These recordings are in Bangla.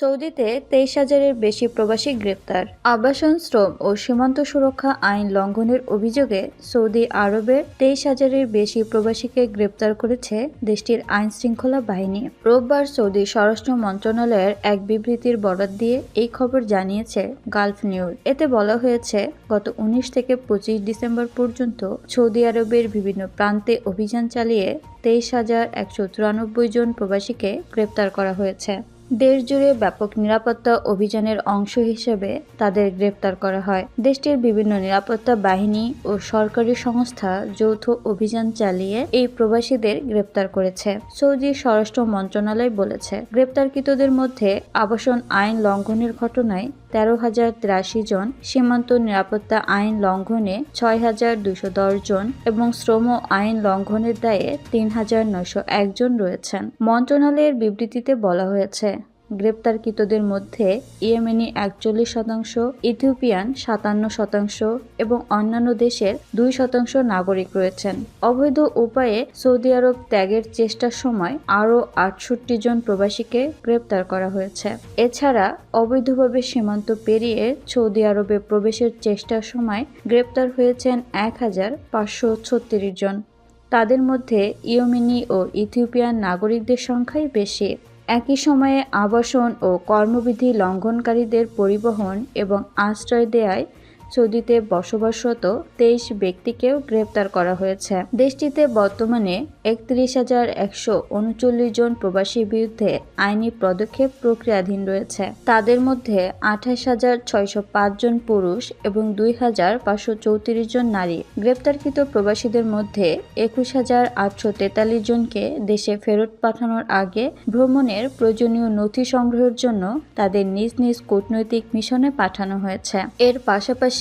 সৌদিতে তেইশ হাজারের বেশি প্রবাসী গ্রেপ্তার। আবাসন, শ্রম ও সীমান্ত সুরক্ষা আইন লঙ্ঘনের অভিযোগে সৌদি আরবের তেইশ হাজারের বেশি প্রবাসীকে গ্রেপ্তার করেছে দেশটির আইন শৃঙ্খলা বাহিনী। রোববার সৌদি স্বরাষ্ট্র মন্ত্রণালয়ের এক বিবৃতির বরাত দিয়ে এই খবর জানিয়েছে গালফ নিউজ। এতে বলা হয়েছে, গত উনিশ থেকে পঁচিশ ডিসেম্বর পর্যন্ত সৌদি আরবের বিভিন্ন প্রান্তে অভিযান চালিয়ে তেইশ হাজার একশো চুরানব্বই জন প্রবাসীকে গ্রেপ্তার করা হয়েছে। দেশ জুড়ে ব্যাপক নিরাপত্তা অভিযানের অংশ হিসেবে তাদের গ্রেপ্তার করা হয়। দেশটির বিভিন্ন নিরাপত্তা বাহিনী ও সরকারি সংস্থা যৌথ অভিযান চালিয়ে এই প্রবাসীদের গ্রেপ্তার করেছে, সৌদি স্বরাষ্ট্র মন্ত্রণালয় বলেছে। গ্রেপ্তারকৃতদের মধ্যে আবাসন আইন লঙ্ঘনের ঘটনায় তেরো হাজার তিরাশি জন সীমান্ত নিরাপত্তা আইন লঙ্ঘনে ছয় হাজার দুশো দশ জন এবং শ্রম আইন লঙ্ঘনের দায়ে তিন হাজার নয়শো একজন রয়েছেন। মন্ত্রণালয়ের বিবৃতিতে বলা হয়েছে গ্রেপ্তারকৃতদের মধ্যে ইয়েমেনি একচল্লিশ শতাংশ, ইথিওপিয়ান সাতান্ন শতাংশ এবং অন্যান্য দেশের দুই শতাংশ নাগরিক রয়েছেন। অবৈধ উপায়ে সৌদি আরব ত্যাগের চেষ্টার সময় আরও আটষট্টি জন প্রবাসীকে গ্রেপ্তার করা হয়েছে। এছাড়া অবৈধভাবে সীমান্ত পেরিয়ে সৌদি আরবে প্রবেশের চেষ্টার সময় গ্রেপ্তার হয়েছেন এক হাজার পাঁচশো ছত্রিশ জন। তাদের মধ্যে ইয়েমেনি ও ইথিওপিয়ান নাগরিকদের সংখ্যাই বেশি। একই সময়ে আবাসন ও কর্মবিধি লঙ্ঘনকারীদের পরিবহন এবং আশ্রয় দেয়ায় সৌদিতে বসবাসরত তেইশ ব্যক্তিকেও গ্রেপ্তার করা হয়েছে। দেশটিতে বর্তমানে একত্রিশ হাজার একশো উনচল্লিশ জন প্রবাসীর বিরুদ্ধে আইনি পদক্ষেপ প্রক্রিয়াধীন রয়েছে। তাদের মধ্যে আঠাশ হাজার ছয়শো জন পুরুষ এবং দুই হাজার পাঁচশো চৌত্রিশ জন নারী। গ্রেপ্তারকৃত প্রবাসীদের মধ্যে একুশ হাজার আটশো তেতাল্লিশ জনকে দেশে ফেরত পাঠানোর আগে ভ্রমণের প্রয়োজনীয় নথি সংগ্রহের জন্য তাদের নিজ নিজ কূটনৈতিক মিশনে পাঠানো হয়েছে। এর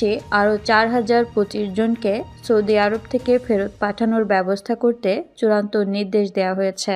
পাশাপাশি আরও চার হাজার পঁচিশ জনকে সৌদি আরব থেকে ফেরত পাঠানোর ব্যবস্থা করতে চূড়ান্ত নির্দেশ দেওয়া হয়েছে।